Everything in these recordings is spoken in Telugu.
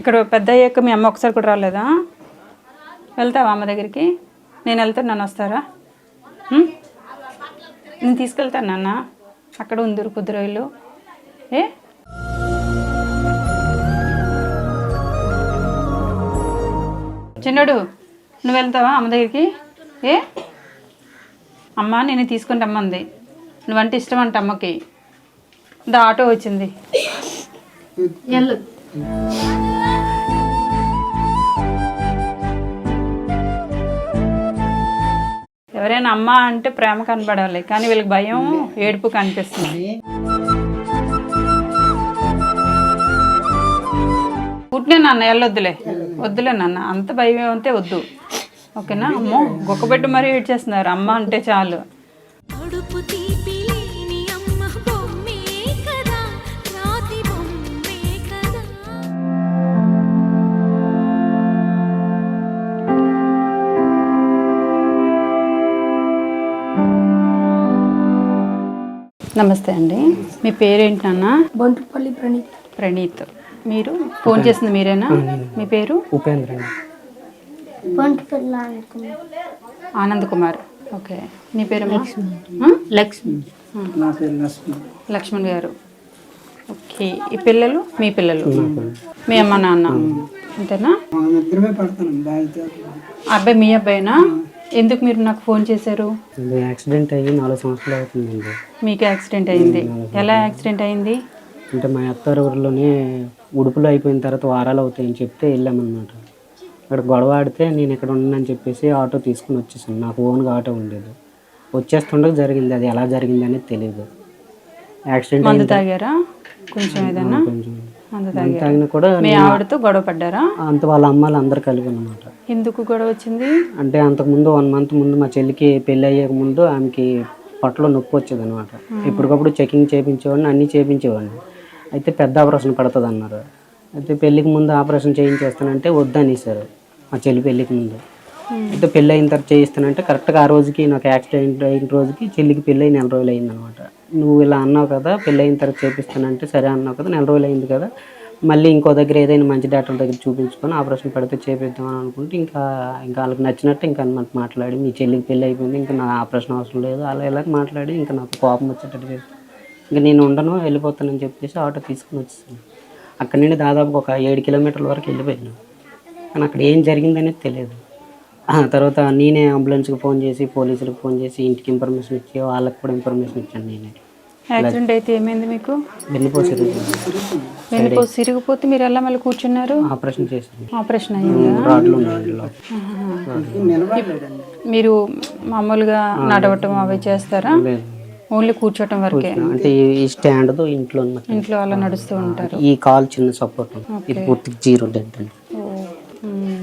ఇక్కడ పెద్ద అయ్యాక మీ అమ్మ ఒకసారి కూడా రాలేదా? వెళ్తావా అమ్మ దగ్గరికి? నేను వెళ్తాను నన్ను వస్తారా? నేను తీసుకెళ్తాను నాన్న. అక్కడ ఉందిరు కొద్ది రోజులు ఏ? చిన్నడు నువ్వు వెళ్తావా అమ్మ దగ్గరికి? ఏ? అమ్మ నేను తీసుకుని రమ్మంది నువ్వంటే ఇష్టం అంట అమ్మకి. దా ఆటో వచ్చింది. వెళ్ళు. ఎవరైనా అమ్మ అంటే ప్రేమ కనబడాలి కానీ వీళ్ళకి భయం ఏడుపు కనిపిస్తుంది. పుట్టినే నాన్న వెళ్ళొద్దులే. వద్దులే నాన్న అంత భయం అంటే వద్దు. ఓకేనా? అమ్మో గొక్కబెట్టి మరీ ఏడ్ చేస్తున్నారు అమ్మ అంటే చాలు. నమస్తే అండి. మీ పేరేంటి నాన్న బంటుపల్లి ప్రణీత్. ప్రణీత్. మీరు ఫోన్ చేసింది మీరేనా? మీ పేరు? ఉపేంద్ర ఆనంద్ కుమార్ ఓకే. నీ పేరు లక్ష్మి. నా పేరు లక్ష్మణ్ లక్ష్మణ్ గారు. ఓకే. ఈ పిల్లలు? మీ పిల్లలు. మీ అమ్మ నాన్న. అంతేనా అబ్బాయి మీ అబ్బాయినా? ఎందుకు మీరు నాకు ఫోన్ చేశారు? యాక్సిడెంట్ అయ్యి నాలుగు సంవత్సరాలు అవుతుందండి. మీకు యాక్సిడెంట్ అయింది. ఎలా యాక్సిడెంట్ అయింది? అంటే మా అత్తారు ఊరిలోనే ఉడుపులు అయిపోయిన తర్వాత వారాలు అవుతాయని చెప్తే వెళ్ళామన్నమాట. ఇక్కడ గొడవ ఆడితే నేను ఇక్కడ ఉన్నానని చెప్పేసి ఆటో తీసుకుని వచ్చేసాను. నాకు ఓన్గా ఆటో ఉండేది. వచ్చేస్తుండగా జరిగింది. అది ఎలా జరిగింది అనేది తెలియదు యాక్సిడెంట్ తాగారా? కొంచెం ఏదైనా? కొంచెం. తాగినా కూడా మీ ఆవిడతో గొడవ పడ్డారా? అంత వాళ్ళ అమ్మాయిలు అందరు కలిపి అనమాట ఎందుకు గొడవ వచ్చింది? అంటే అంతకుముందు వన్ మంత్ ముందు మా చెల్లికి పెళ్ళి అయ్యే ముందు ఆమెకి పొట్టలో నొప్పి వచ్చేది అనమాట ఎప్పటికప్పుడు చెకింగ్ చేయించేవాడిని అన్నీ చేయించేవాడిని అయితే పెద్ద ఆపరేషన్ పడుతుంది అన్నారు అయితే పెళ్ళికి ముందు ఆపరేషన్ చేయించేస్తానంటే వద్దనేసారు మా చెల్లి పెళ్ళికి ముందు. అయితే పెళ్ళి అయిన తర్వాత చేయిస్తానంటే కరెక్ట్గా ఆ రోజుకి నాకు యాక్సిడెంట్ అయిన రోజుకి చెల్లికి పెళ్ళి అయి నెల రోజులు అయింది అనమాట నువ్వు ఇలా అన్నావు కదా పెళ్ళి అయిన తర్వాత చేపిస్తానంటే సరే అన్నావు కదా నెల రోజులు అయింది కదా మళ్ళీ ఇంకో దగ్గర ఏదైనా మంచి డాక్టర్ దగ్గర చూపించుకొని ఆపరేషన్ పెడితే చేపిద్దాం అని అనుకుంటే ఇంకా ఇంకా వాళ్ళకి నచ్చినట్టు ఇంకా మనకు మాట్లాడి మీ చెల్లికి పెళ్ళి అయిపోయింది ఇంకా నా ఆపరేషన్ అవసరం లేదు అలా ఇలా మాట్లాడి ఇంకా నాకు కోపం వచ్చేటట్టు చేసి ఇంకా నేను ఉండను వెళ్ళిపోతానని చెప్పేసి ఆటో తీసుకుని వచ్చేసాను. అక్కడి నుండి దాదాపు ఒక ఏడు కిలోమీటర్ల వరకు వెళ్ళిపోయాను. కానీ అక్కడ ఏం జరిగిందనేది తెలియదు. తర్వాత నేనే అంబులెన్స్కి ఫోన్ చేసి పోలీసులకు ఫోన్ చేసి ఇంటికి ఇన్ఫర్మేషన్ ఇచ్చి వాళ్ళకి కూడా ఇన్ఫర్మేషన్ ఇచ్చాను నేనే. యాక్సిడెంట్ అయితే ఏమైంది మీకు? వెళ్ళిపోసేది వెళ్ళిపో సిరిగిపోతే మీరు ఎలా మళ్ళీ కూర్చున్నారు? ఆపరేషన్ చేశాను. ఆపరేషన్ అయ్యిందా. మీరు మామూలుగా నడవటం అవి చేస్తారా? ఓన్లీ కూర్చోటం వరకే? అంటే ఈ- స్టాండ్ ఇంట్లో ఇంట్లో అలా నడుస్తూ ఉంటారు. ఈ కాల్ చిన్న సపోర్ట్. ఇది పూర్తి జీరో డెడ్ అండి.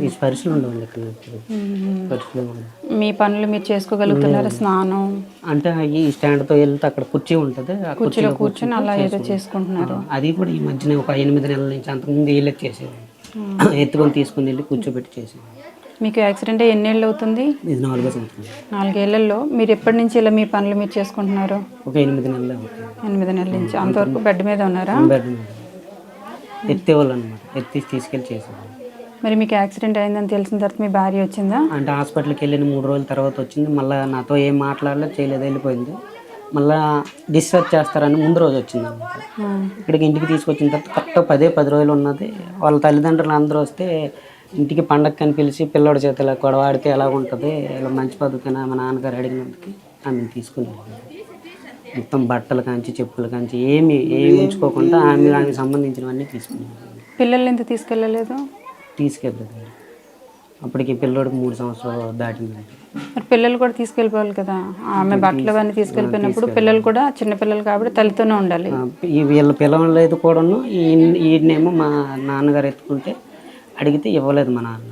ఈ స్పర్శలు ఉండవండి ఇక్కడ మ్మ్. స్పర్శలు ఉండవు. మీ పనులు మీరు చేసుకోగలుగుతున్నారా? స్నానం? అంటే ఈ స్టాండ్తో వెళ్తే అక్కడ కుర్చీ ఉంటుంది. ఆ కుర్చీలో కూర్చొని అలా ఏదో చేసుకుంటున్నారు. అది కూడా ఈ మధ్యన ఒక ఎనిమిది నెలల నుంచి అంతకుముందు వీళ్ళకి చేసేది. ఎత్తుకొని తీసుకుని వెళ్ళి కూర్చోబెట్టి చేసేది. మీకు యాక్సిడెంట్ ఎన్నేళ్ళు అవుతుంది? ఇది నాలుగో సంవత్సరం. నాలుగేళ్ళలో మీరు ఎప్పటి నుంచి ఇలా మీ పనులు మీరు చేసుకుంటున్నారు? ఒక ఎనిమిది నెలలు ఎనిమిది నెలల నుంచి. అంతవరకు బెడ్ మీద ఉన్నారా? బెడ్ మీద. ఎత్తేవాళ్ళు అనమాట ఎత్తి తీసుకెళ్ళి చేసేవాళ్ళు. మరి మీకు యాక్సిడెంట్ అయిందని తెలిసిన తర్వాత మీ భార్య వచ్చిందా? అంటే హాస్పిటల్కి వెళ్ళిన మూడు రోజుల తర్వాత వచ్చింది. మళ్ళీ నాతో ఏం మాట్లాడలేదు చేయలేదు వెళ్ళిపోయింది. మళ్ళీ డిశ్చార్జ్ చేస్తారని ముందు రోజు వచ్చింది అనమాట ఇక్కడికి ఇంటికి తీసుకొచ్చిన తర్వాత కరెక్ట్ పదే పది రోజులు ఉన్నది. వాళ్ళ తల్లిదండ్రులు అందరూ వస్తే ఇంటికి పండగని పిలిచి పిల్లోడి చేత ఇలా ఎలా ఉంటుంది ఇలా మంచి పద్ధతిన మా నాన్నగారు అడిగినందుకు ఆమెను తీసుకుని వెళ్ళాను. మొత్తం బట్టలు కాంచి చెప్పులు కాంచి ఏమి ఏమి ఉంచుకోకుండా ఆమె ఆమెకి సంబంధించినవన్నీ తీసుకున్నాను పిల్లల్ని ఎందుకు తీసుకెళ్ళలేదు? తీసుకెళ్ళలేదు అప్పటికి పిల్లోడికి మూడు సంవత్సరాలు దాటిందండి మరి పిల్లలు కూడా తీసుకెళ్ళిపోవాలి కదా? ఆమె బట్టలు అవన్నీ తీసుకెళ్ళిపోయినప్పుడు పిల్లలు కూడా చిన్న పిల్లలు కాబట్టి తల్లితోనే ఉండాలి. ఈ వీళ్ళ పిల్లలేదు కూడాను ఈ ఈయనేమో మా నాన్నగారు ఎత్తుకుంటే అడిగితే ఇవ్వలేదు మా నాన్న.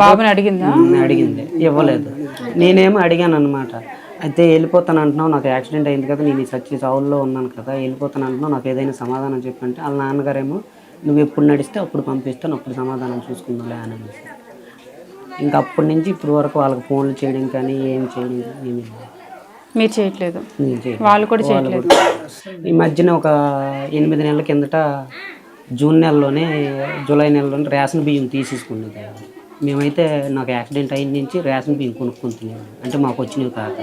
బాబుని అడిగిందా? అడిగింది. ఇవ్వలేదు. నేనేమో అడిగాను అనమాట అయితే వెళ్ళిపోతాను అంటున్నావు నాకు యాక్సిడెంట్ అయింది కదా నేను ఈ సచ్చి చావుల్లో ఉన్నాను కదా వెళ్ళిపోతాను అంటున్నావు నాకు ఏదైనా సమాధానం చెప్పంటే వాళ్ళ నాన్నగారేమో నువ్వు ఎప్పుడు నడిస్తే అప్పుడు పంపిస్తాను అప్పుడు సమాధానం చూసుకుందాంలే అని ఇంకా అప్పటి నుంచి ఇప్పుడు వరకు వాళ్ళకి ఫోన్లు చేయడం కానీ ఏం చేయడం ఏమీ. మీరు చేయట్లేదు. నేను. వాళ్ళు కూడా చేయట్లేదు. ఈ మధ్యన ఒక ఎనిమిది నెలల కిందట జూన్ నెలలోనే జూలై నెలలోనే రేషన్ బియ్యం తీసేసుకునేది. మేమైతే నాకు యాక్సిడెంట్ అయిన నుంచి రేషన్ బియ్యం కొనుక్కుంటున్నాను అంటే మాకు వచ్చినవి కాక.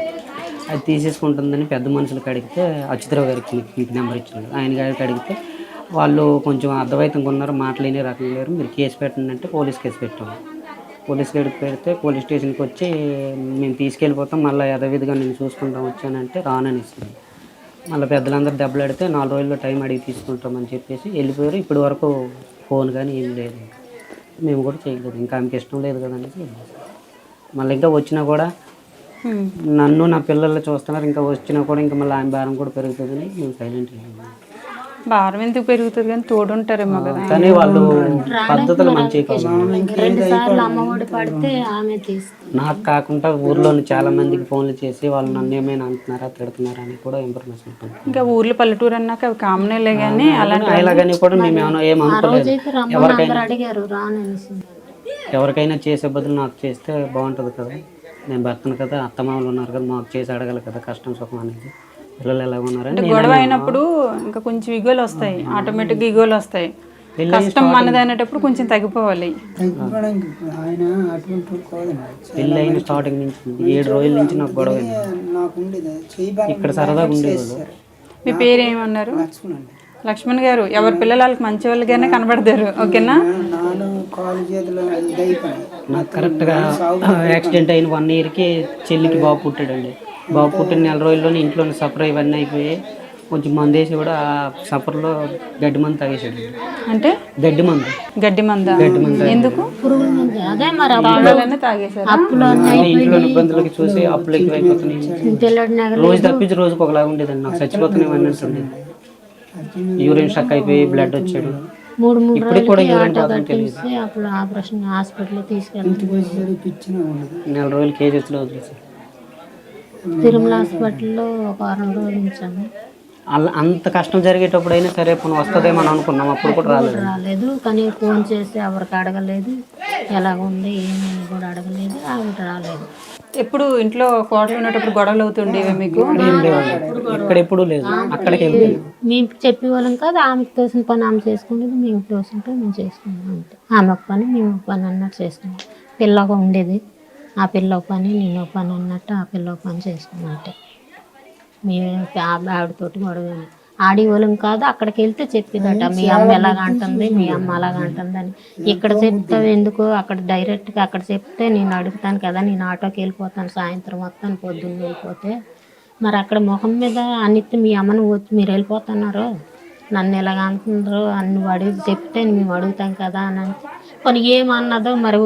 అది తీసేసుకుంటుందని పెద్ద మనుషులకు అడిగితే అచ్యుతరావు గారికి మీకు నెంబర్ ఇచ్చినాడు ఆయన గారికి అడిగితే వాళ్ళు కొంచెం అర్థమైతంగా ఉన్నారు మాటలేని రకం లేరు. మీరు కేసు పెట్టండి అంటే పోలీస్ కేసు పెట్టాము పోలీస్ గడికి పెడితే పోలీస్ స్టేషన్కి వచ్చి మేము తీసుకెళ్ళిపోతాం. మళ్ళీ యథావిధిగా నేను చూసుకుంటాం వచ్చానంటే రానని ఇస్తుంది మళ్ళీ పెద్దలందరూ దెబ్బలాడితే నాలుగు రోజుల్లో టైం అడిగి తీసుకుంటామని చెప్పేసి వెళ్ళిపోయారు. ఇప్పటి వరకు ఫోన్ కానీ ఏం లేదు. మేము కూడా చేయలేదు. ఇంకా ఆమెకి ఇష్టం లేదు కదా అనేసి వెళ్ళేసాం. మళ్ళీ ఇంకా వచ్చినా కూడా. నన్ను నా పిల్లలు చూస్తున్నారు. ఇంకా వచ్చినా కూడా ఇంకా మళ్ళీ ఆమె భారం కూడా పెరుగుతుందని మేము సైలెంట్ భారం ఎందుకు పెరుగుతుంది కానీ తోడుంటారేమో కదా. కానీ వాళ్ళు పద్ధతులు మంచివి కాదు. రెండు సార్లు అమ్మఒడి పడితే ఆమె తీసుకుంది నాకు కాకుండా ఊర్లోని చాలా మందికి ఫోన్లు చేసి వాళ్ళు నన్ను ఏమైనా అంటున్నారా తిడుతున్నారా అని కూడా ఇన్ఫర్మేషన్ ఇంకా ఊర్లో పల్లెటూరు అన్నాక అవి కామనేలే కానీ అలాంటి అలాగని కూడా మేము ఏమన్నా ఏం అనుకోలేదు. రాననేసి. ఎవరికైనా చేసే బదులు నాకు చేస్తే బాగుంటుంది కదా. నేను భర్తను కదా అత్తమామలు ఉన్నారు కదా మాకు చేసి అడగాలి కదా కష్టం సుఖం అనేది. పిల్లలు ఎలా ఉన్నారని నేను గొడవ అయినప్పుడు ఇంకా కొంచెం ఇగోలు వస్తాయి. ఆటోమేటిక్గా ఇగోలు వస్తాయి. కష్టం మనది అనేటప్పుడు కొంచెం తగ్గిపోవాలి. అయిన స్టార్టింగ్ నుంచి ఏడు రోజుల నుంచి నాకు గొడవ ఇక్కడ సరదాగా ఉండేవాళ్ళు మీ పేరు ఏమన్నారు? లక్ష్మణ్ గారు ఎవరి పిల్లలు వాళ్ళకి మంచి వాళ్ళగానే కనబడతారు. ఓకేనా? నాకు కరెక్ట్గా యాక్సిడెంట్ అయిన వన్ ఇయర్కి చెల్లికి బాబు పుట్టాడండి. బాబు పుట్టిన నెల రోజుల్లోనే ఇంట్లోనే సఫర్ ఇవన్నీ అయిపోయి కొంచెం మందు వేసి కూడా ఆ సఫర్లో గడ్డి మందు తాగేసాడు అంటే? గడ్డి మందు. గడ్డి మంద? ఎందుకు పురుగుల మందు అదే మరి తాగాలని తాగేశారు? అప్పులో ఇంట్లో ఇబ్బందులకి చూసి అప్పులు ఎక్కువైపోతున్నాయి. పిల్లడి నగలు రోజు తప్పించి రోజుకి ఒకలాగా ఉండేదండి. నాకు చచ్చిపోతున్నాయి అన్నట్టుండేది యూరిన్ స్టక్ అయిపోయి బ్లడ్ వచ్చాడు. మూడు మూడు కూడా అప్పుడు ఆపరేషన్ హాస్పిటల్ తీసుకెళ్ళి ఉండదు నెల రోజులు కేజెస్లో వదిలేసాడు తిరుమల హాస్పిటల్లో ఒక వారం రోజులు ఉంచాము. అలా అంత కష్టం జరిగేటప్పుడు అయినా సరే ఇప్పుడు వస్తుందేమో అని అనుకున్నాం. అప్పుడు కూడా రాలేదు. రాలేదు. కానీ ఫోన్ చేసి ఎవరికి అడగలేదు. ఎలాగ ఉంది ఏమని కూడా అడగలేదు. ఆవిడ రాలేదు. ఎప్పుడు ఇంట్లో కోటలు ఉన్నప్పుడు గొడవలు అవుతుండేవి మీకు? ఇక్కడ ఎప్పుడూ లేదు. అక్కడికి వెళ్ళిపోయింది మేము చెప్పేవాళ్ళం కాదు ఆమెకు తోసిన పని ఆమె చేసుకునేది మేము తోసిన పని మేము చేసుకున్నాం అంతే. ఆమె ఒక పని మేము ఒక పని అన్నట్టు చేసుకున్నాం. పిల్ల ఒక ఉండేది. ఆ పిల్ల పని నేను పని అన్నట్టు ఆ పిల్ల పని చేసుకున్నాం అంతే. మేము ఆవిడతోటి గొడవ ఆడి వాళ్ళం కాదు అక్కడికి వెళ్తే చెప్పేదట మీ అమ్మ ఎలాగ అంటుంది మీ అమ్మ అలాగ అంటుంది అని. ఇక్కడ చెప్తావు ఎందుకు అక్కడ డైరెక్ట్గా అక్కడ చెప్తే నేను అడుగుతాను కదా నేను ఆటోకి వెళ్ళిపోతాను సాయంత్రం వస్తాను పొద్దున్న వెళ్ళిపోతే. మరి అక్కడ ముఖం మీద అన్నిటి మీ అమ్మను వచ్చి మీరు వెళ్ళిపోతున్నారు. నన్ను ఎలాగ అంటున్నారు? అని నువ్వు అడిగి చెప్తే మేము అడుగుతాం కదా అని అంటే కొన్ని ఏమన్నదో మరి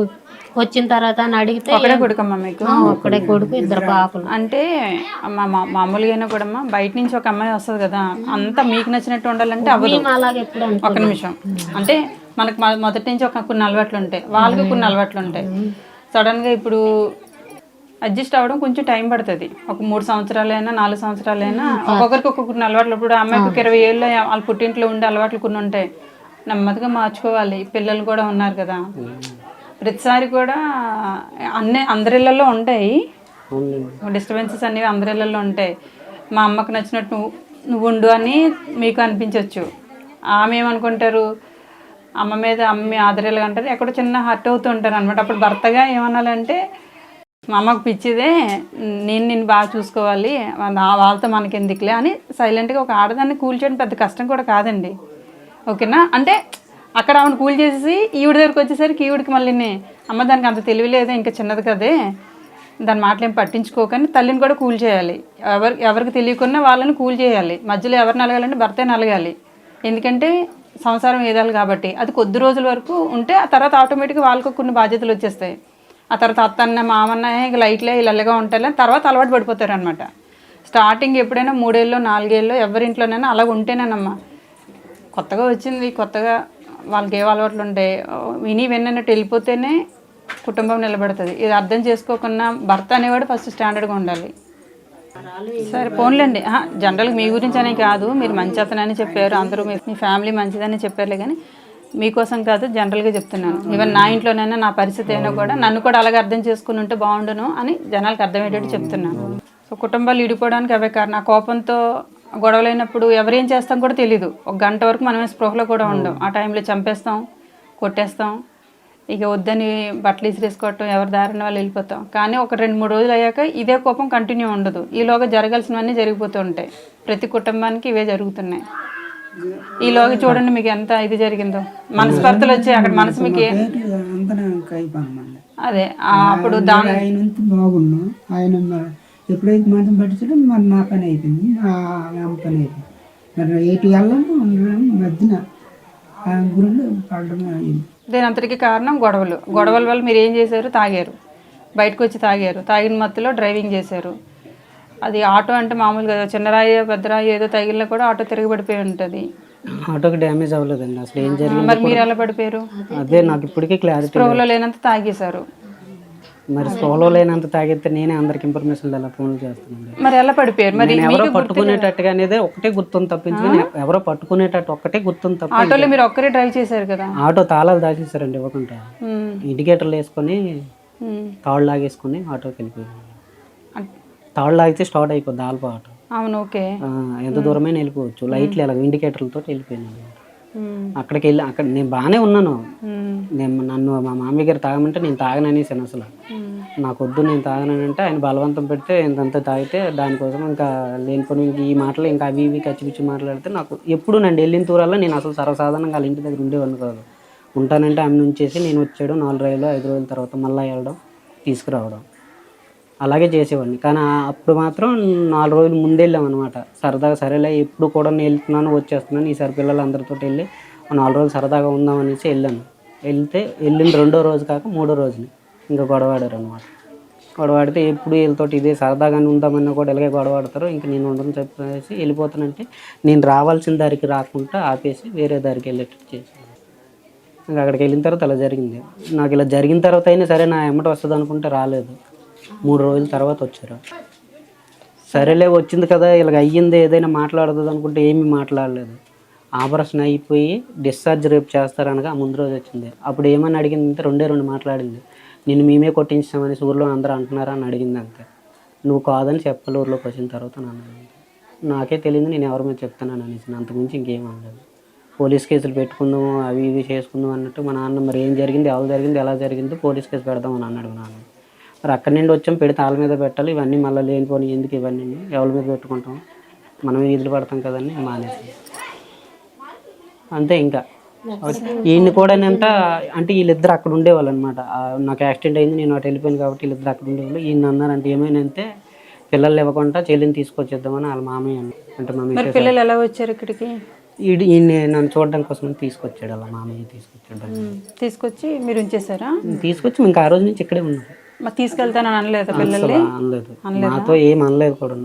వచ్చిన తర్వాత అని అడిగితే ఒకడే కొడుకమ్మా మీకు? "ఆ, ఒక్కడే కొడుకు ఇద్దరు పాపలు. అంటే మా మా- మామూలుగా కూడా అమ్మా బయట నుంచి ఒక అమ్మాయి వస్తుంది కదా అంతా మీకు నచ్చినట్టు ఉండాలంటే అవ్వదు. ఒక నిమిషం. అంటే మనకు మొదటి నుంచి ఒక కొన్ని అలవాట్లు ఉంటాయి. వాళ్ళకి కొన్ని అలవాట్లు ఉంటాయి. సడన్గా ఇప్పుడు అడ్జస్ట్ అవ్వడం కొంచెం టైం పడుతుంది. ఒక మూడు సంవత్సరాలైనా నాలుగు సంవత్సరాలైనా ఒక్కొక్కరికి ఒక్కొక్కరిని అలవాట్లు. ఇప్పుడు అమ్మాయికి ఒక ఇరవై ఏళ్ళు వాళ్ళ పుట్టింట్లో ఉండే అలవాట్లు కొన్ని ఉంటాయి. నెమ్మదిగా మార్చుకోవాలి. పిల్లలు కూడా ఉన్నారు కదా. ప్రతిసారి కూడా అన్నీ అందరిళ్ళల్లో ఉంటాయి. డిస్టర్బెన్సెస్ అనేవి అందరిళ్ళల్లో ఉంటాయి. మా అమ్మకు నచ్చినట్టు నువ్వు నువ్వు ఉండు అని మీకు అనిపించవచ్చు ఆమె ఏమనుకుంటారు? అమ్మ మీద అమ్మ ఆదరేలు అంటారు. ఎక్కడో చిన్న హర్ట్ అవుతూ ఉంటారు అనమాట అప్పుడు భర్తగా ఏమనాలంటే మా అమ్మకు పిచ్చిదే నేను నిన్ను బాగా చూసుకోవాలి. వాళ్ళతో మనకెందుకులే అని సైలెంట్గా ఒక ఆడదాన్ని కూల్ చేయడం పెద్ద కష్టం కూడా కాదండి. ఓకేనా? అంటే అక్కడ ఆమెను కూల్ చేసేసి ఈవిడ దగ్గరికి వచ్చేసరికి ఈవిడికి మళ్ళీ అమ్మ దానికి అంత తెలివి లేదే? ఇంకా చిన్నది కదే. దాని మాటలేం పట్టించుకోకని తల్లిని కూడా కూల్ చేయాలి. ఎవరు ఎవరికి తెలియకున్నా వాళ్ళని కూల్ చేయాలి. మధ్యలో ఎవరు నలగాలంటే భర్తే నలగాలి ఎందుకంటే సంసారం ఏదాలి కాబట్టి. అది కొద్ది రోజుల వరకు ఉంటే ఆ తర్వాత ఆటోమేటిక్గా వాళ్ళకు కొన్ని బాధ్యతలు వచ్చేస్తాయి. ఆ తర్వాత అత్తన్న మామన్న ఇక లైట్లే ఇలాగా ఉంటాయి తర్వాత అలవాటు పడిపోతారు అనమాట స్టార్టింగ్ ఎప్పుడైనా మూడేళ్ళు నాలుగేళ్ళు ఎవరింట్లోనైనా అలా ఉంటేనేనమ్మా. కొత్తగా వచ్చింది కొత్తగా వాళ్ళకి ఏ అలవాట్లు ఉంటాయి విని విన్నట్టు వెళ్ళిపోతేనే కుటుంబం నిలబడుతుంది. ఇది అర్థం చేసుకోకుండా భర్త అనేవాడు ఫస్ట్ స్టాండర్డ్గా ఉండాలి. సరే పోన్లేండి. జనరల్గా మీ గురించి అనే కాదు మీరు మంచి అతనని చెప్పారు అందరూ మీ ఫ్యామిలీ మంచిదని చెప్పారులే కానీ మీకోసం కాదు జనరల్గా చెప్తున్నాను. ఈవెన్ నా ఇంట్లోనైనా నా పరిస్థితి అయినా కూడా నన్ను కూడా అలాగే అర్థం చేసుకుని ఉంటే బాగుండును అని జనాలకు అర్థమయ్యేటట్టు చెప్తున్నాను. సో కుటుంబాలు ఇడిపోవడానికి అవే కారణం. ఆ కోపంతో గొడవలైనప్పుడు ఎవరేం చేస్తాం కూడా తెలీదు. ఒక గంట వరకు మనమే స్పృహలో కూడా ఉండం. ఆ టైంలో చంపేస్తాం కొట్టేస్తాం. ఇక వద్దని బట్టలు ఇసిరేసుకోవటం ఎవరి దారిన వాళ్ళు వెళ్ళిపోతాం. కానీ ఒక రెండు మూడు రోజులు అయ్యాక ఇదే కోపం కంటిన్యూ ఉండదు. ఈలోగా జరగాల్సినవన్నీ జరిగిపోతూ ఉంటాయి. ప్రతి కుటుంబానికి ఇవే జరుగుతున్నాయి. ఈలోగా చూడండి మీకు ఎంత ఇది జరిగిందో. మనస్పర్ధలు వచ్చాయి. అక్కడ మనసు మీకు అయిపోయింది మళ్ళీ అదే అప్పుడు దాని ఆయన ఎప్పుడైతే మంచం పట్టించడం మరి నా పని అయిపోయింది. ఆమె పని అయిపోయింది. మరి వెళ్ళము ఉండడం మధ్యన ఆ గురులు పడడం అయింది. దీని అంతటికి కారణం గొడవలు. గొడవల వల్ల మీరు ఏం చేశారు? తాగారు. బయటకు వచ్చి తాగారు. తాగిన మత్తులో డ్రైవింగ్ చేశారు. అది ఆటో అంటే మామూలుగా చిన్న రాయి పెద్ద రాయి ఏదో తగిలినా కూడా ఆటో తిరగబడిపోయి ఉంటుంది. ఆటోకి డ్యామేజ్ అవ్వలేదండి. అసలు ఏం జరిగింది మరి మీరు ఎలా పడిపోయారు? అదే నాకు ఇప్పటికీ క్లారిటీ లేనంత తాగేశారు. మరి స్లోలో లేనంత తాగితే నేనే అందరికి ఇన్ఫర్మేషన్ ఎలా ఫోన్ చేస్తున్నాను మరి ఎలా పడిపోయారు? మరి ఎవరో పట్టుకునేటట్టుగా అనేది ఒకటే గుర్తుంది తప్పించుకొని ఎవరో పట్టుకునేటట్టు ఒక్కటే గుర్తుంది తప్ప ఆటోలో మీరు ఒక్కరే డ్రైవ్ చేశారు కదా? ఆటో తాళాలు దాచేసారండి ఇవ్వకుండా ఇండికేటర్లు వేసుకొని. తాళ్ళు లాగేసుకొని ఆటోకి వెళ్ళిపోయాను తాళ్ళు లాగితే స్టార్ట్ అయిపోద్ది ఆల్పా ఆటో. అవును ఓకే. ఎంత దూరమైనా వెళ్ళిపోవచ్చు. లైట్లు ఇలా ఇండికేటర్లతో వెళ్ళిపోయాను అక్కడికి వెళ్ళి అక్కడ నేను బాగానే ఉన్నాను. నేను నన్ను మా మామయ్య గారు తాగమంటే నేను తాగననేసాను అసలు. నాకు వద్దు నేను తాగనంటే ఆయన బలవంతం పెడితే ఇంతంతా తాగితే దానికోసం ఇంకా లేనిపోని ఇంక ఈ మాటలు ఇంకా అవి ఇవి కచ్చిపిచ్చి మాట్లాడితే నాకు ఎప్పుడు నన్ను వెళ్ళిన తూరాల్లో నేను అసలు సర్వసాధారణంగా వాళ్ళ ఇంటి దగ్గర ఉండేవాడిని కాదు. ఉంటానంటే ఆమె నుంచేసి నేను వచ్చాడు నాలుగు రోజులు ఐదు రోజుల తర్వాత మళ్ళీ వెళ్ళడం తీసుకురావడం. అలాగే చేసేవాడిని. కానీ అప్పుడు మాత్రం నాలుగు రోజులు ముందే వెళ్ళాం అనమాట సరదాగా సరేలే ఎప్పుడు కూడా నేను వెళ్తున్నాను వచ్చేస్తున్నాను ఈసారి పిల్లలు అందరితో వెళ్ళి నాలుగు రోజులు సరదాగా ఉందాం అనేసి వెళ్ళాను. వెళ్తే వెళ్ళిన రెండో రోజు కాక మూడో రోజుని ఇంకా గొడవాడారు అనమాట గొడవాడితే ఎప్పుడు వీళ్ళతోటి ఇదే సరదాగానే ఉందామన్నా కూడా ఇలాగే గొడవాడతారు. ఇంకా నేను ఉండను చెప్పేసి వెళ్ళిపోతానంటే నేను రావాల్సిన దారికి రాకుండా ఆపేసి వేరే దారికి వెళ్ళేటట్టు చేశాను. ఇంకా అక్కడికి వెళ్ళిన తర్వాత అలా జరిగింది. నాకు ఇలా జరిగిన తర్వాత అయినా సరే నా ఎమ్మట వస్తుంది అనుకుంటే రాలేదు. మూడు రోజుల తర్వాత వచ్చారు. సరేలే వచ్చింది కదా ఇలాగ అయ్యింది ఏదైనా మాట్లాడుతుంది అనుకుంటే ఏమీ మాట్లాడలేదు. ఆపరేషన్ అయిపోయి డిశ్చార్జ్ రేపు చేస్తారనగా ముందు రోజు వచ్చింది. అప్పుడు ఏమని అడిగింది అంటే రెండే రెండు మాట్లాడింది. నిన్ను మేమే కొట్టించామని ఊర్లో అందరూ అంటున్నారా అని అడిగింది అంతే. నువ్వు కాదని చెప్పాలి ఊర్లోకి వచ్చిన తర్వాత నాన్న నాకే తెలియదు నేను ఎవరి మీద చెప్తానని అనేసి. అంతకుమించి ఇంకేం అనలేదు. పోలీస్ కేసులు పెట్టుకుందాము అవి ఇవి చేసుకుందాం అన్నట్టు మా నాన్న మరి ఏం జరిగింది ఎవరు జరిగింది ఎలా జరిగింది పోలీస్ కేసు పెడదాం అని అన్నాడు మా నాన్న. మరి అక్కడి నుండి వచ్చాం పెడితే వాళ్ళ మీద పెట్టాలి. ఇవన్నీ మళ్ళీ లేనిపోని ఎందుకు ఇవన్నీ? ఎవరి మీద పెట్టుకుంటాం? మనం వీధులు పడతాం కదండి మానేసి. అంతే ఇంకా. ఈయన్ని కూడా ఏంటంటే అంటే వీళ్ళిద్దరు అక్కడ ఉండేవాళ్ళు అనమాట నాకు యాక్సిడెంట్ అయింది నేను అటు వెళ్ళిపోయాను కాబట్టి వీళ్ళిద్దరు అక్కడ ఉండేవాళ్ళు. ఈయన అన్నారంటే ఏమైనంటే పిల్లలు ఇవ్వకుండా చెల్లిని తీసుకొచ్చేద్దామని వాళ్ళ మామయ్య అంటే మా మరి మిస్సెస్ పిల్లలు ఎలా వచ్చారు ఇక్కడికి? నన్ను చూడడం కోసం తీసుకొచ్చాడు అలా మామయ్య తీసుకొచ్చాడు. తీసుకొచ్చి మీరు ఉంచేసారా తీసుకొచ్చి ఇంకా ఆ రోజు నుంచి ఇక్కడే ఉన్నాం. మరి తీసుకెళ్తానని అనలేదు పిల్లల్ని? అనలేదు. నాతో ఏం అనలేదు కూడా.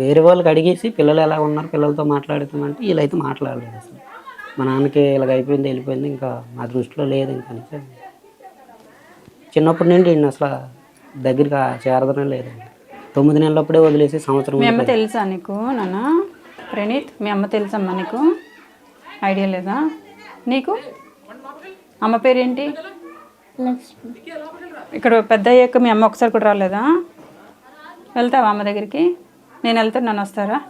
వేరే వాళ్ళకి అడిగేసి పిల్లలు ఎలా ఉన్నారు పిల్లలతో మాట్లాడుతామంటే వీళ్ళైతే మాట్లాడలేదు అసలు. మా నాన్నకి ఇలాగ అయిపోయింది వెళ్ళిపోయింది ఇంకా మా దృష్టిలో లేదు ఇంకా. చిన్నప్పటి నుండి అసలు దగ్గరికి చేరదనే లేదండి తొమ్మిది నెలలప్పుడే వదిలేసి సంవత్సరం మీ అమ్మ తెలుసా నీకు నాన్న? ప్రణీత్ మీ అమ్మ తెలుసమ్మా నీకు? ఐడియా లేదా? నీకు? అమ్మ పేరేంటి? ఇక్కడ పెద్ద అయ్యాక మీ అమ్మ ఒకసారి కూడా రాలేదా? వెళ్తావా అమ్మ దగ్గరికి? నేను వెళ్తాను నన్ను వస్తారా?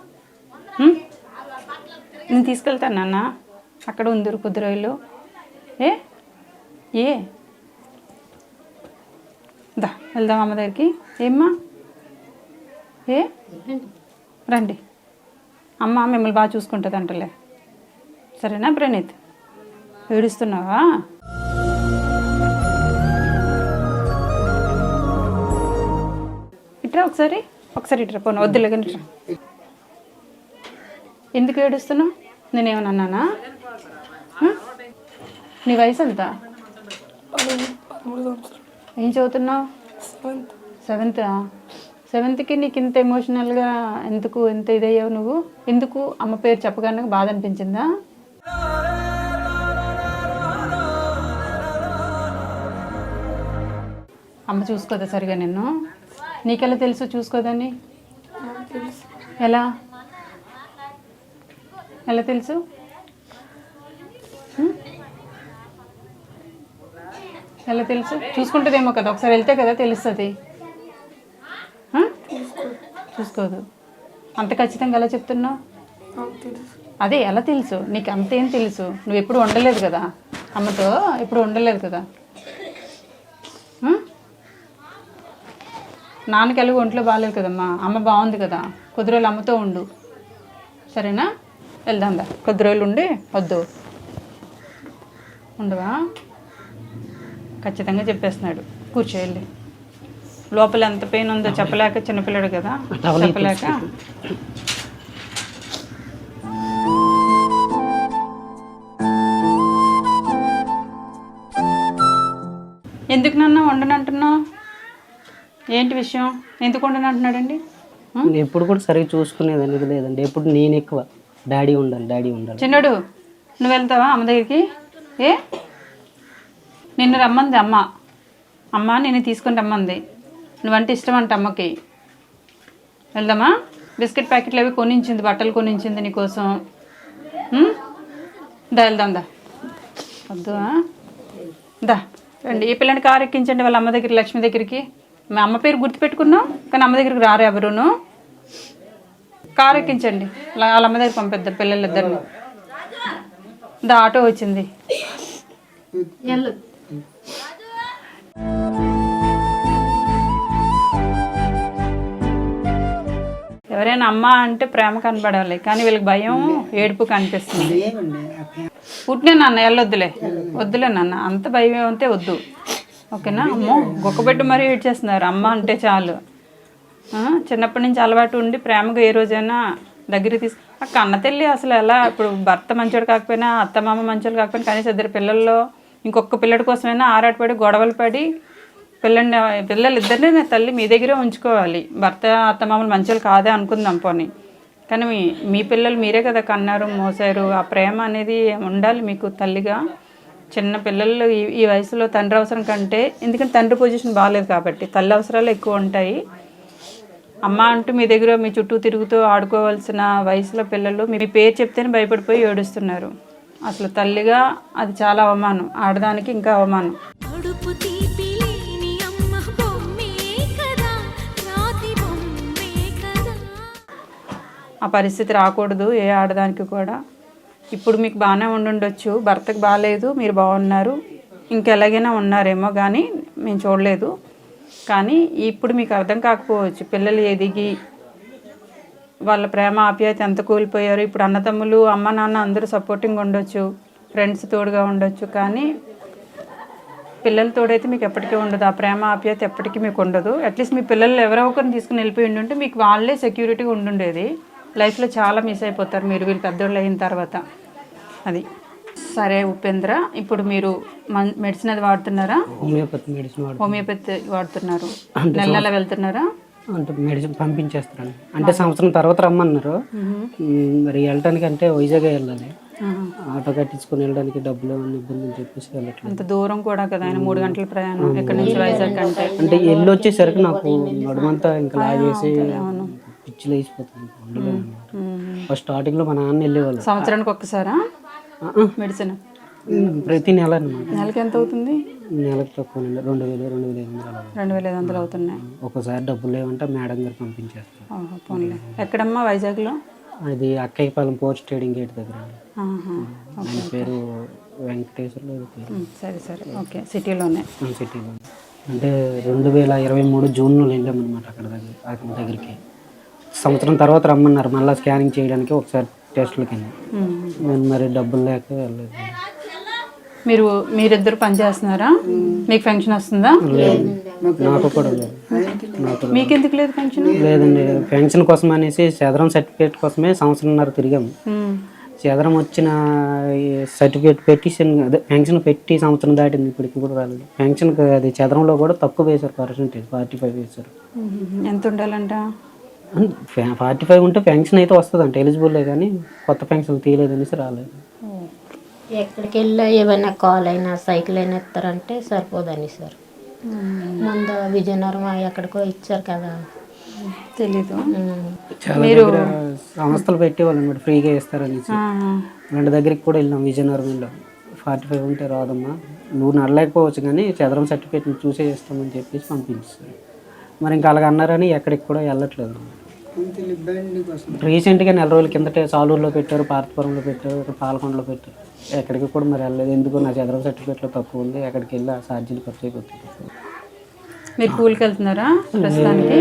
నేను తీసుకెళ్తాను నాన్న. అక్కడ ఉందిరు కుదురోయిలు ఏ? ఏ? దా వెళ్దాం అమ్మ దగ్గరికి. ఏమ్మా? ఏ? రండి. అమ్మ మిమ్మల్ని బాగా చూసుకుంటుంది అంటలే సరేనా ప్రణీత్? ఏడుస్తున్నావా? ఒకసారి ఒకసారి ఇట్రా పోను వద్దులే కానీ ఎందుకు ఏడుస్తున్నావు? నేనేమన్నా అన్నానా? నీ వయసు ఎంత? ఏం చదువుతున్నావు? సెవెంత్. సెవెంత్కి నీకు ఇంత ఎమోషనల్గా ఎందుకు ఎంత ఇదయ్యావు నువ్వు? ఎందుకు? అమ్మ పేరు చెప్పగానే బాధ అనిపించిందా? అమ్మ చూసుకోదా సరిగా నిన్ను? నీకెలా తెలుసు చూసుకోదని ఎలా? ఎలా తెలుసు? ఎలా తెలుసు? చూసుకుంటుందేమో కదా ఒకసారి వెళ్తే కదా తెలుస్తుంది. చూసుకోదు. అంత ఖచ్చితంగా ఎలా చెప్తున్నావు? అదే ఎలా తెలుసు? నీకు అంతేం తెలుసు? నువ్వు ఎప్పుడు ఉండలేదు కదా? అమ్మతో ఎప్పుడు ఉండలేదు కదా? నాన్నకి ఎలాగో ఒంట్లో బాగాలేదు కదమ్మా. అమ్మ బాగుంది కదా. కొద్ది రోజులు అమ్మతో ఉండు. సరేనా? వెళ్దాందా కొద్ది రోజులు ఉండి వద్దు. ఉండవా? ఖచ్చితంగా చెప్పేస్తున్నాడు. కూర్చోవెళ్ళి లోపల ఎంత పెయిన్ ఉందో చెప్పలేక చిన్నపిల్లడు కదా. చెప్పలేక. ఎందుకు నన్ను వండనంటున్నావు? ఏంటి విషయం? ఎందుకు వండనంటున్నాడండి ఆ? ఎప్పుడు కూడా సరిగ్గా చూసుకునేది అనేది లేదండి. ఎప్పుడు నేను ఎక్కువ డాడీ ఉండాలి డాడీ ఉండాలి. చిన్నడు నువ్వు వెళ్తావా అమ్మ దగ్గరికి? ఏ? నిన్ను రమ్మంది అమ్మ. అమ్మ నిన్ను తీసుకొని రమ్మంది. నువ్వంటే ఇష్టం అంట అమ్మకి. వెళ్దామా? బిస్కెట్ ప్యాకెట్లు అవి కొనించింది బట్టలు కొనించింది నీకోసం? దా వెళ్దాం దా. వద్దు? దా రండి. ఈ పిల్లని కారు ఎక్కించండి వాళ్ళ అమ్మ దగ్గర లక్ష్మి దగ్గరికి. మా అమ్మ పేరు గుర్తుపెట్టుకున్నాం కానీ అమ్మ దగ్గరికి రారు ఎవరును. కారు ఎక్కించండి. వాళ్ళ అమ్మ దగ్గర పంపిద్దాం పిల్లలిద్దరిని. దా ఆటో వచ్చింది. ఎవరైనా అమ్మ అంటే ప్రేమ కనపడాలి కానీ వీళ్ళకి భయం ఏడుపు కనిపిస్తుంది. పుట్టిన నాన్న వెళ్ళొద్దులే వద్దులే నాన్న అంత భయం ఉంటే వద్దు. ఓకేనా? అమ్మో గొక్కబెట్టి మరీ ఏడ్చేస్తున్నారు. అమ్మ అంటే చాలు. చిన్నప్పటి నుంచి అలవాటు ఉండి ప్రేమగా ఏ రోజైనా దగ్గర తీసు ఆ కన్న తల్లి అసలు ఎలా ఇప్పుడు భర్త మంచోడు కాకపోయినా అత్త మామ మంచోడు కాకపోయినా కనీసం ఇద్దరు పిల్లల్లో ఇంకొక పిల్లడి కోసమైనా ఆరాటపడి గొడవలు పడి పిల్లని పిల్లలు ఇద్దరిని తల్లి మీ దగ్గరే ఉంచుకోవాలి. భర్త అత్తమామలు మంచోళ్ళు కాదే అనుకుందాం పోనీ. కానీ మీ మీ పిల్లలు మీరే కదా కన్నారు మోసారు. ఆ ప్రేమ అనేది ఉండాలి మీకు తల్లిగా. చిన్న పిల్లలు ఈ ఈ వయసులో తండ్రి అవసరం కంటే ఎందుకంటే తండ్రి పొజిషన్ బాగాలేదు కాబట్టి తల్లి అవసరాలు ఎక్కువ ఉంటాయి. అమ్మ అంటూ మీ దగ్గర మీ చుట్టూ తిరుగుతూ ఆడుకోవాల్సిన వయసులో పిల్లలు మీ పేరు చెప్తేనే భయపడిపోయి ఏడుస్తున్నారు. అసలు తల్లిగా అది చాలా అవమానం ఆడదానికి ఇంకా అవమానం. ఆ పరిస్థితి రాకూడదు ఏ ఆడదానికి కూడా. ఇప్పుడు మీకు బాగానే ఉండుండొచ్చు. భర్తకు బాగాలేదు మీరు బాగున్నారు. ఇంకెలాగైనా ఉన్నారేమో కానీ మేము చూడలేదు. కానీ ఇప్పుడు మీకు అర్థం కాకపోవచ్చు. పిల్లలు ఎదిగి వాళ్ళ ప్రేమ ఆప్యాయత ఎంత కోల్పోయారు. ఇప్పుడు అన్నదమ్ములు అమ్మ నాన్న అందరూ సపోర్టింగ్ ఉండొచ్చు. ఫ్రెండ్స్ తోడుగా ఉండొచ్చు. కానీ పిల్లల తోడైతే మీకు ఎప్పటికీ ఉండదు. ఆ ప్రేమ ఆప్యాయత ఎప్పటికీ మీకు ఉండదు. అట్లీస్ట్ మీ పిల్లలు ఎవరో ఒకరిని తీసుకుని వెళ్ళిపోయి ఉండుంటే మీకు వాళ్ళే సెక్యూరిటీగా ఉండుండేది. లైఫ్లో చాలా మిస్ అయిపోతారు మీరు వీళ్ళు పెద్దోళ్ళు అయిన తర్వాత. అది. సరే ఉపేంద్ర ఇప్పుడు మీరు మెడిసిన్ అది వాడుతున్నారా? హోమియోపతి మెడిసిన్ హోమియోపతి వాడుతున్నారు. నెల నెల వెళ్తున్నారా? అంటే మెడిసిన్ పంపించేస్తారండి. అంటే సంవత్సరం తర్వాత రమ్మన్నారు. మరి వెళ్ళటానికి అంటే వైజాగ్ వెళ్ళాలి. ఆటో కట్టించుకొని వెళ్ళడానికి డబ్బులు ఇబ్బంది చెప్పేసి వెళ్ళట్లేదు. అంత దూరం కూడా కదా ఆయన మూడు గంటల ప్రయాణం. ఇక్కడ నుంచి వైజాగ్ అంటే? అంటే వెళ్ళి వచ్చేసరికి నాకు నడుమంతా ఇంకా లాగేసి పిచ్చిలు వేసిపోతుంది ఫస్ట్ స్టార్టింగ్లో మా నాన్న వెళ్ళేవాళ్ళు. సంవత్సరానికి ఒక్కసారా? మెడిసిన్. ప్రతి నెల అనమాట నెలకి ఎంత అవుతుంది? నెలకు తక్కువ రెండు వేలు రెండు వేల ఎనిమిది అలా రెండు వేల ఐదు వందలు అవుతున్నాయి. ఒక్కోసారి డబ్బులు లేవంటే మేడం గారు పంపించేస్తారు. పోన్లే. ఎక్కడమ్మా వైజాగ్లో? అది అక్కయ్యపాలెం పోర్ట్ ట్రేడింగ్ గేట్ దగ్గర. ఆయన పేరు ఉమ్, సరే సరే. ఓకే సిటీలోనే. సిటీలో అంటే రెండు వేల ఇరవై మూడు జూన్లో వెళ్ళామన్నమాట అక్కడ దగ్గర అక్కడ దగ్గరికి. సంవత్సరం తర్వాత రమ్మన్నారు. మళ్ళీ స్కానింగ్ చేయడానికి ఒకసారి టెస్టులకి. నేను మరి డబ్బులు లేక వెళ్ళలేదు. మీరు మీరిద్దరు పని చేస్తున్నారా? మీకు పెన్షన్ వస్తుందా? నాకు కూడా లేదు. నాకు మీకెందుకు లేదు పెన్షన్ లేదండి. పెన్షన్ కోసం అనేసి చదరం సర్టిఫికేట్ కోసమే సంవత్సరంన్నర తిరిగాము. చదరం వచ్చిన సర్టిఫికేట్ పెటిషన్ అదే పెన్షన్ పెట్టి సంవత్సరం దాటింది. ఇప్పటికి కూడా రాలేదు. పెన్షన్ అది చదరంలో కూడా తక్కువ వేశారు. పర్సెంటేజ్ ఫార్టీ ఫైవ్ వేశారు. ఎంత ఉండాలంట? ఫార్టీ ఫైవ్ ఉంటే పెన్షన్ అయితే వస్తుందంట. ఎలిజిబుల్ కానీ కొత్త పెన్షన్ తీయలేదనేసి రాలేదు. ఎక్కడికి వెళ్ళా ఏమైనా కాల్ అయినా సైకిల్ అయినా ఇస్తారంటే సరిపోదని సార్. ముందు విజయనగరం ఎక్కడికో ఇచ్చారు కదా. తెలీదు. దగ్గర సంస్థలు పెట్టేవాళ్ళు అనమాట ఫ్రీగా ఇస్తారనేసి. ఆహా. రెండు దగ్గరికి కూడా వెళ్ళాం విజయనగరం వెళ్ళాం ఫార్టీ ఫైవ్ ఉంటే రాదమ్మా. నువ్వు నడలేకపోవచ్చు కానీ చదరం సర్టిఫికేట్ చూసే ఇస్తామని చెప్పేసి పంపించారు. మరి ఇంకా అలాగ అన్నారని ఎక్కడికి కూడా వెళ్ళట్లేదు. రీసెంట్గా నెల రోజుల కిందటే సాలూరులో పెట్టారు పార్తపురంలో పెట్టారు ఇక్కడ పాలకొండలో పెట్టారు. ఎక్కడికి కూడా మరి వెళ్ళలేదు. ఎందుకు నా చదరం సర్టిఫికేట్లో తక్కువ ఉంది. అక్కడికి వెళ్ళి ఆ ఛార్జీలు ఖర్చు అయిపోతుంది మీరు కూలికి వెళ్తున్నారా ప్రస్తుతానికి?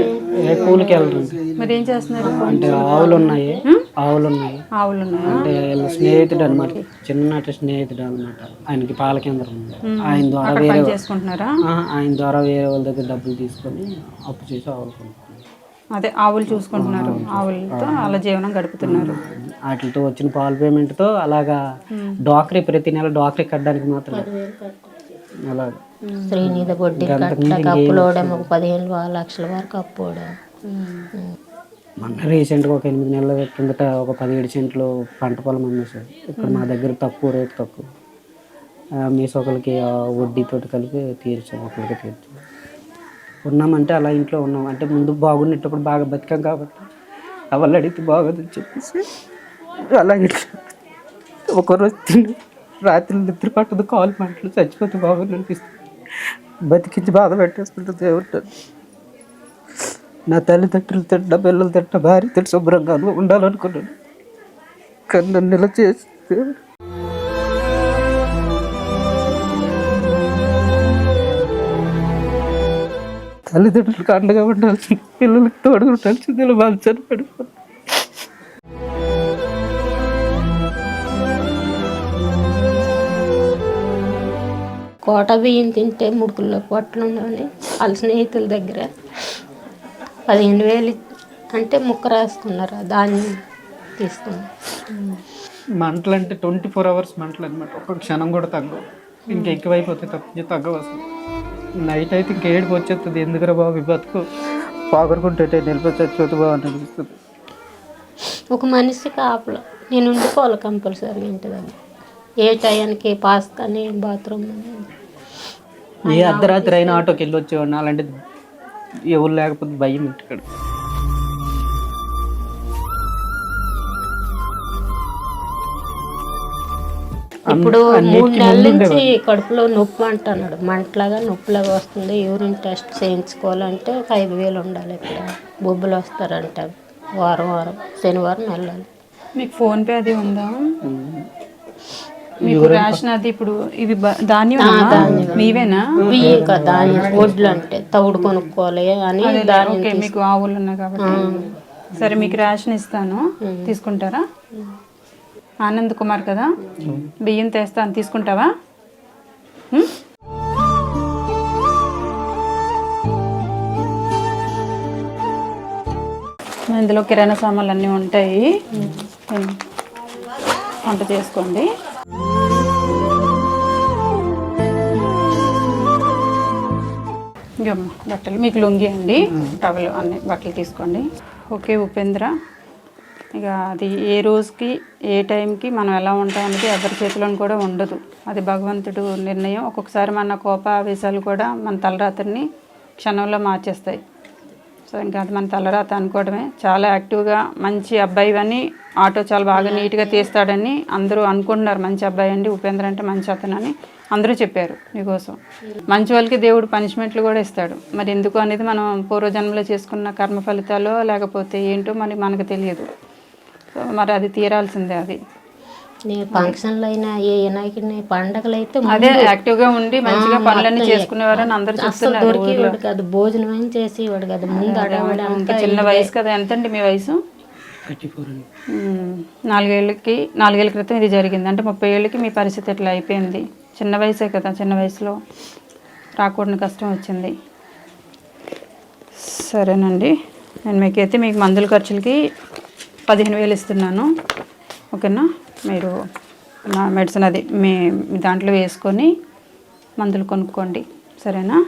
కూలికి వెళ్ళరు మరి ఏం చేస్తున్నారు? అంటే ఆవులు ఉన్నాయి ఆవులు ఉన్నాయి ఆవులు ఉన్నాయా అంటే వీళ్ళ స్నేహితుడు అనమాట చిన్నటి స్నేహితుడు అనమాట ఆయనకి పాల కేంద్రం ఉంది ఆయన ద్వారా వేరే చేసుకుంటున్నారా? ఆ, ఆయన ద్వారా వేరే వాళ్ళ దగ్గర డబ్బులు తీసుకొని అప్పు చేసి ఆవులు అదే ఆవులు చూసుకుంటున్నారు. ఆవులతో అలా జీవనం గడుపుతున్నారు. వాటితో వచ్చిన పాల పేమెంట్తో అలాగా డాక్రీ ప్రతి నెల డాక్రీ కట్టడానికి మాత్రం అలాగా. శ్రీనిధి వడ్డీ కట్టక అప్పులోడేమో పదిహేను లక్షల వరకు అప్పుడే మొన్న రీసెంట్గా ఒక ఎనిమిది నెలల కిందట ఒక పదిహేడు సెంట్లు పంట పొలం అమ్మేశారు. ఇక్కడ మా దగ్గర తక్కువ రేటు తక్కువ. అమ్మేసి ఒకరికి వడ్డీతో కలిపి తీర్చాం ఒకరికి తీర్చాం. ఉన్నామంటే అలా ఇంట్లో ఉన్నాం. అంటే ముందు బాగుండేటప్పుడు బాగా బతికాం కాబట్టి అవన్నీ అడిగితే బాగోదని చెప్పేసి అలా ఇట్లా ఒకరోజు తిని రాత్రి నిద్ర పట్టదు కాలు మంటలు చచ్చిపోతే బాగుంది అనిపిస్తుంది. బతికించి బాధ పెట్టేసుకుంటే ఎవరు నా తల్లిదండ్రులు తిట్ట పిల్లలు తిట్ట భార్య తిట్ట శుభ్రంగా ఉండాలనుకున్నాను. కానీ నన్ను ఇలా చేస్తే తల్లిదండ్రులకు అండగా ఉండాల్సింది పిల్లలకు తోడుగా ఉండాల్సింది ఇలా మంచాన్ని పడిపోతుంది కోట బియ్యం తింటే ముడుకుల్లో పొట్టలు ఉండవని వాళ్ళ స్నేహితుల దగ్గర పదిహేను వేలు అంటే ముక్క రాసుకున్నారు? దాన్ని తీసుకున్నారు. మంటలు అంటే ట్వంటీ ఫోర్ అవర్స్ మంటలు అనమాట ఒక్క క్షణం కూడా తగ్గవు. ఇంకా ఎక్కువైపోతే తప్ప తగ్గవు అసలు. నైట్ అయితే ఇంక ఏడుపు వచ్చేస్తుంది ఎందుకురా బాబు బతుకు? పాగరుకుంటే నిలిపి చచ్చిపోతే బాగా అనిపిస్తుంది. ఒక మనిషి కాపలా నేను ఉండిపోవాలి కంపల్సరీ ఇంటి దగ్గర. ఏ టయానికి పాస్ కానీ బాత్రూమ్ అని. ఏ అర్ధరాత్రి అయినా ఆటోకి వెళ్ళి వచ్చేవాడిని అలాంటిది ఎవరు లేకపోతే భయం ఇంటికాడ. ఇప్పుడు మూడు నెలల నుంచి కడుపులో నొప్పి అంటున్నాడు. మంటలాగా నొప్పిలాగా వస్తుంది. యూరిన్ టెస్ట్ చేయించుకోవాలంటే ఒక ఐదు వేలు ఉండాలి ఇక్కడ. బొబ్బులు వస్తారంట. వారం వారం శనివారం వెళ్ళాలి. మీకు ఫోన్ పే అది ఉందా? మీకు రేషన్ అది ఇప్పుడు ఇవి ధాన్యం మీవేనా? ధాన్యం. వడ్లు అంటే తవుడు కొనుక్కోవాలి అని ఓకే మీకు ఆవులు ఉన్నాయి కాబట్టి. సరే మీకు రేషన్ ఇస్తాను. తీసుకుంటారా? ఆనంద్ కుమార్ కదా? బియ్యం తెస్తాను. తీసుకుంటావా? ఇందులో కిరాణా సామాన్లు అన్నీ ఉంటాయి. వంట చేసుకోండి. ఇగమ్మ బట్టలు మీకు లుంగి అండి. టవల్ అన్ని బట్టలు తీసుకోండి. ఓకే ఉపేంద్ర. ఇక అది ఏ రోజుకి ఏ టైంకి మనం ఎలా ఉంటాం అనేది ఎవరి చేతిలోని కూడా ఉండదు. అది భగవంతుడు నిర్ణయం. ఒక్కొక్కసారి మన కోపావేశాలు కూడా మన తలరాత్రిని క్షణంలో మార్చేస్తాయి. సో ఇంకా అది మన తలరాత అనుకోవడమే. చాలా యాక్టివ్గా మంచి అబ్బాయి అని ఆటో చాలా బాగా నీట్గా తీస్తాడని అందరూ అనుకుంటున్నారు. మంచి అబ్బాయి అండి ఉపేంద్ర అంటే మంచి అతను అని అందరూ చెప్పారు మీకోసం. మంచి వాళ్ళకి దేవుడు పనిష్మెంట్లు కూడా ఇస్తాడు. మరి ఎందుకు అనేది మనం పూర్వజన్మలో చేసుకున్న కర్మ ఫలితాలు లేకపోతే ఏంటో మరి మనకు తెలియదు. సో మరి అది తీరాల్సిందే అది. ఫంక్షన్లు అయినా ఏ వినాయకుడిని పండగలు అయితే అదే యాక్టివ్గా ఉండి మంచిగా పనులన్నీ చేసుకునేవారని అందరూ చెప్తున్నారు దొరికేవాడు కాదు భోజనం ఏం చేసేవాడు కాదు. ముందు చిన్న వయసు కదా ఎంతండి మీ వయసు. నాలుగేళ్ళకి నాలుగేళ్ళ క్రితం ఇది జరిగింది. అంటే ముప్పై ఏళ్ళకి మీ పరిస్థితి ఇట్లా అయిపోయింది. చిన్న వయసే కదా చిన్న వయసులో రాకూడని కష్టం వచ్చింది. సరేనండి. నేను మీకైతే మీకు మందుల ఖర్చులకి పదిహేను వేలు ఇస్తున్నాను. ఓకేనా? మీరు నా మెడిసిన్ అది మీ మీ దాంట్లో వేసుకొని మందులు కొనుక్కోండి. సరేనా?